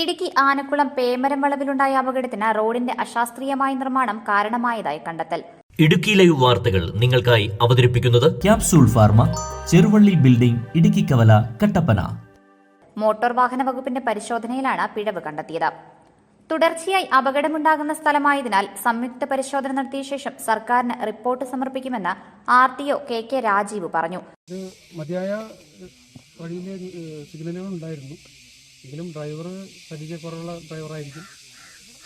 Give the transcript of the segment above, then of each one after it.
ഇടുക്കി ആനക്കുളം പേമരം വളവിലുണ്ടായ അപകടത്തിന് റോഡിന്റെ അശാസ്ത്രീയമായ നിർമ്മാണം കാരണമായതായി കണ്ടെത്തൽ. ഇടുക്കി ലൈവ് വാർത്തകൾ നിങ്ങൾക്കായി അവതരിപ്പിക്കുന്നത് capsule pharma Cheruvally building Idukki Kavala Kattappana. Motor വാഹന വകുപ്പിന്റെ പരിശോധനയിലാണ് പിഴവ് കണ്ടെത്തിയത്. തുടർച്ചയായി അപകടമുണ്ടാകുന്ന സ്ഥലമായതിനാൽ സംയുക്ത പരിശോധന നടത്തിയ ശേഷം സർക്കാരിന് റിപ്പോർട്ട് സമർപ്പിക്കുമെന്ന് R T O K K Rajeev പറഞ്ഞു. മതിയായ വഴിയിലെ സിഗ്നലുകൾ ഉണ്ടായിരുന്നു. എങ്കിലും ഡ്രൈവർ പരിചയക്കുറവുള്ള ഡ്രൈവറായിരിക്കും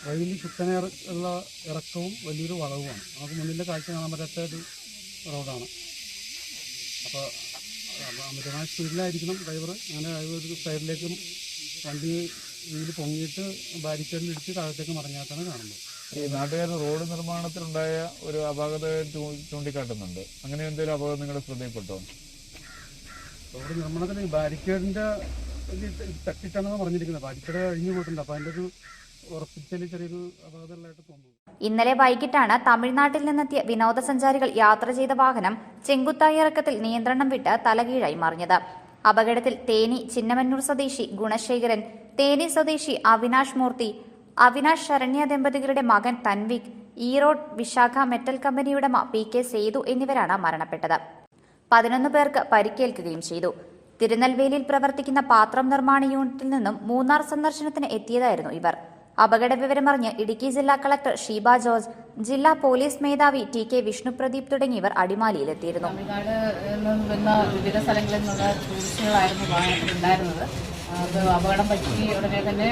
വഴിയിൽ കുത്തനെ ഉള്ള ഇറക്കവും വലിയൊരു വളവുമാണ്. നമുക്ക് മുന്നിലെ കാഴ്ച കാണാൻ പറ്റാത്ത ഒരു റോഡാണ്. അപ്പോൾ അമിതമായ സ്പീഡിലായിരിക്കണം ഡ്രൈവർ അങ്ങനെ ഒരു സൈഡിലേക്കും വണ്ടി ഇതിൽ പൊങ്ങിയിട്ട് ബാരിക്കേഡിൽ ഇടിച്ച് താഴത്തേക്ക് മറിഞ്ഞാത്താണ് കാണുന്നത്. ഈ നാട്ടുകാർ റോഡ് നിർമ്മാണത്തിലുണ്ടായ ഒരു അപാകത ചൂണ്ടിക്കാട്ടുന്നുണ്ട്. അങ്ങനെ എന്തെങ്കിലും അപകടം നിങ്ങളുടെ ശ്രദ്ധയിൽപ്പെട്ടോ? റോഡ് നിർമ്മാണത്തിൽ ബാരിക്കേഡിന്റെ ഇന്നലെ വൈകിട്ടാണ് തമിഴ്നാട്ടിൽ നിന്നെത്തിയ വിനോദസഞ്ചാരികൾ യാത്ര ചെയ്ത വാഹനം ചെങ്കുത്തായി ഇറക്കത്തിൽ നിയന്ത്രണം വിട്ട് തലകീഴായി മറിഞ്ഞത്. അപകടത്തിൽ തേനി ചിന്നമന്നൂർ സ്വദേശി ഗുണശേഖരൻ തേനി സ്വദേശി അവിനാഷ് മൂർത്തി അവിനാഷ് ശരണ്യ ദമ്പതികളുടെ മകൻ തൻവിക് ഈറോഡ് വിശാഖ മെറ്റൽ കമ്പനിയുടെ പി കെ സേതു എന്നിവരാണ് മരണപ്പെട്ടത്. പതിനൊന്ന് പേർക്ക് പരിക്കേൽക്കുകയും ചെയ്തു. തിരുനെൽവേലിയിൽ പ്രവർത്തിക്കുന്ന പാത്രം നിർമ്മാണ യൂണിറ്റിൽ നിന്നും മൂന്നാർ സന്ദർശനത്തിന് എത്തിയതായിരുന്നു ഇവർ. അപകട വിവരമറിഞ്ഞ് ഇടുക്കി ജില്ലാ കളക്ടർ ഷീബ ജോർജ് ജില്ലാ പോലീസ് മേധാവി ടി കെ വിഷ്ണുപ്രദീപ് തുടങ്ങിയവർ അടിമാലിയിലെത്തിയിരുന്നു വിവിധ സ്ഥലങ്ങളിൽ നിന്നുള്ള ടൂറിസ്റ്റുകളായിരുന്നു വാഹനത്തിലുണ്ടായിരുന്നത്. അത് അപകടം പറ്റി ഉടനെ തന്നെ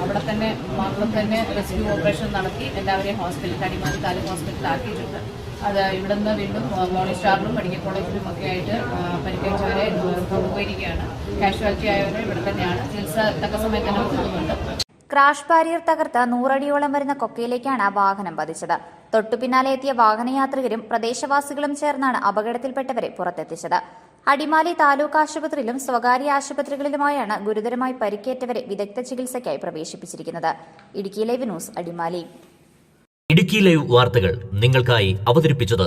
അവിടെ തന്നെ മാത്രം തന്നെ റെസ്ക്യൂ ഓപ്പറേഷൻ നടത്തി എല്ലാവരെയും ഹോസ്പിറ്റലിൽ അടിമാലി താലൂക്ക് ഹോസ്പിറ്റലിൽ ആക്കിയിട്ടുണ്ട് അത് ഇവിടുന്ന് വീണ്ടും മോർണിംഗ് സ്റ്റാറിലും മെഡിക്കൽ കോളേജിലും ഒക്കെ ആയിട്ട് പരിക്കേറ്റവരെ കൊണ്ടുപോയിരിക്കുകയാണ് കാഷ്വാലിറ്റി ആയവരെ ഇവിടെ തന്നെയാണ്. ചികിത്സ തക്ക സമയത്ത് തന്നെ കൊടുക്കുന്നുണ്ട്. ക്രാഷ് ബാരിയർ തകർത്ത് നൂറടിയോളം വരുന്ന കൊക്കയിലേക്കാണ് വാഹനം പതിച്ചത്. തൊട്ടു പിന്നാലെ എത്തിയ വാഹനയാത്രികരും പ്രദേശവാസികളും ചേർന്നാണ് അപകടത്തിൽപ്പെട്ടവരെ പുറത്തെത്തിച്ചത്. അടിമാലി താലൂക്ക് ആശുപത്രിയിലും സ്വകാര്യ ആശുപത്രികളിലുമായാണ് ഗുരുതരമായി പരിക്കേറ്റവരെ വിദഗ്ധ ചികിത്സയ്ക്കായി പ്രവേശിപ്പിച്ചിരിക്കുന്നത്. Idukki live news Adimali. Idukki live വാർത്തകൾ നിങ്ങൾക്കായി അവതരിപ്പിച്ചത്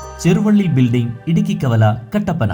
Cheruvally building Idukkikkavala Kattappana.